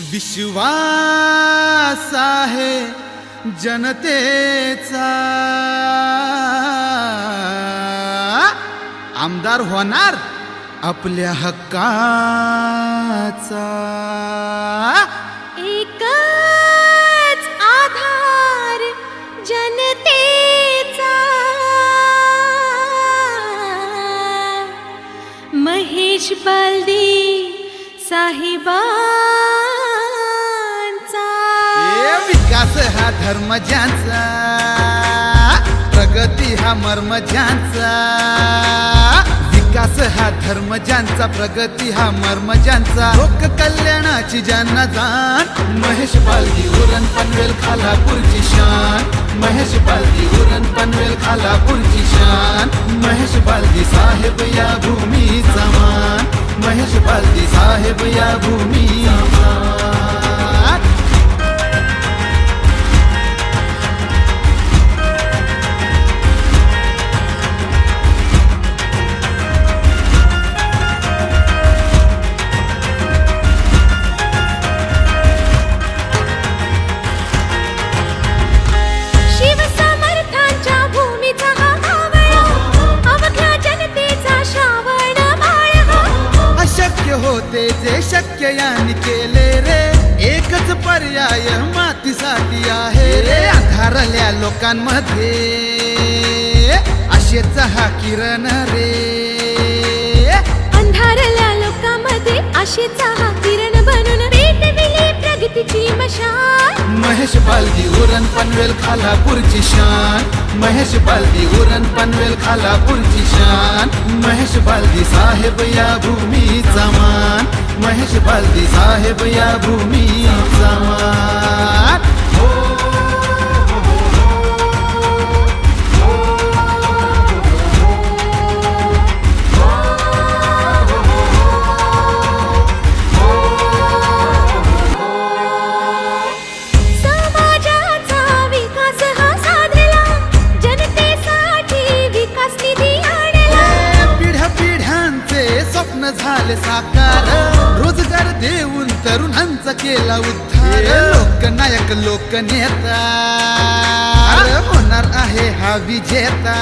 विश्वास आहे जनतेचा. आमदार होणार आपल्या हक्काचा. एकच आधार जनतेचा. महेश बालदी साहिबा हा धर्म ज्यांचा प्रगती हा मर्म ज्यांचा. विकास हा धर्म ज्यांचा प्रगती हा मर्म ज्यांचा. लोक कल्याणाची ज्यांना जाण महेश पालगी उरण पनवेल खालापूरची शान. महेश पालगी उरण पनवेल खालापूरची शान. महेश पालगी साहेब या भूमीचा मान. महेश पालगी साहेब या भूमीचा होते जे शक्य यांनी केले रे. एकच पर्याय मातीसाठी आहे रे. अंधारल्या लोकांमध्ये असेच हा किरण रे. अंधारल्या लोकांमध्ये आशेचा हा किरण बनून पेटविली प्रगतीची मशाल. महेश पालगी उरण पनवेल खालापूरची शान. महेश पालगी उरण पनवेल खालापूरची शान. महेश पालगी साहेब या भूमीचा समान महेश पालगी साहेब या भूमी समान स्वप्न झाले साकार. रोजगार देऊन तरुणांचा केला उद्धार. लोकनायक लोकनेता. होणार आहे हा विजेता.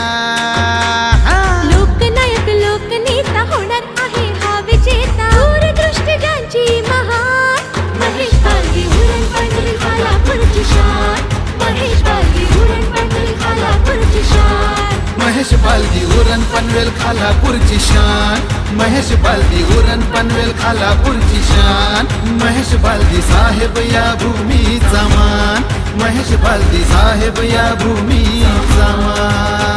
पनवेल खालापूरची शान. महेश बालदी उरण पनवेल खालापूरची शान. महेश बालदी साहेब या भूमीचा मान. महेश बालदी साहेब या भूमीचा मान.